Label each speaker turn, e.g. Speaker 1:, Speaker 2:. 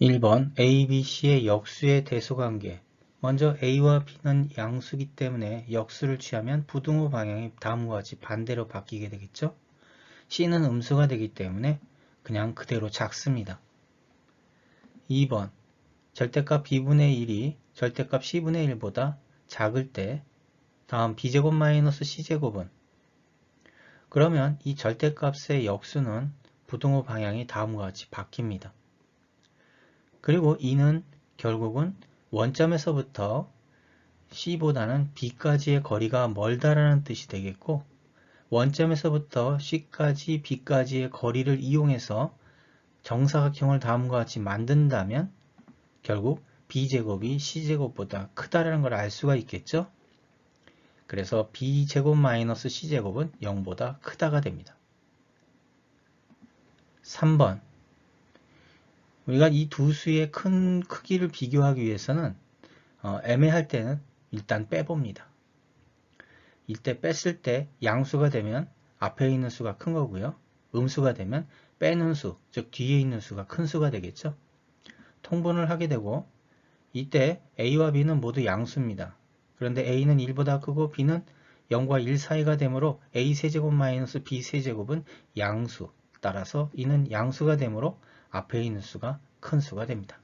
Speaker 1: 1번 A, B, C의 역수의 대소관계 먼저 A와 B는 양수기 때문에 역수를 취하면 부등호 방향이 다음과 같이 반대로 바뀌게 되겠죠. C는 음수가 되기 때문에 그냥 그대로 작습니다. 2번 절대값 B분의 1이 절대값 C분의 1보다 작을 때 다음 B제곱 마이너스 C제곱은 그러면 이 절대값의 역수는 부등호 방향이 다음과 같이 바뀝니다. 그리고 이는 결국은 원점에서부터 C보다는 B까지의 거리가 멀다라는 뜻이 되겠고 원점에서부터 C까지 B까지의 거리를 이용해서 정사각형을 다음과 같이 만든다면 결국 B제곱이 C제곱보다 크다라는 걸 알 수가 있겠죠? 그래서 B제곱 마이너스 C제곱은 0보다 크다가 됩니다. 3번 우리가 이 두 수의 큰 크기를 비교하기 위해서는 어, 애매할 때는 일단 빼봅니다. 이때 뺐을 때 양수가 되면 앞에 있는 수가 큰 거고요. 음수가 되면 빼는 수, 즉 뒤에 있는 수가 큰 수가 되겠죠. 통분을 하게 되고 이때 A와 B는 모두 양수입니다. 그런데 A는 1보다 크고 B는 0과 1 사이가 되므로 A 세제곱 마이너스 B 세제곱은 양수 따라서 이는 양수가 되므로 앞에 있는 수가 큰 수가 됩니다.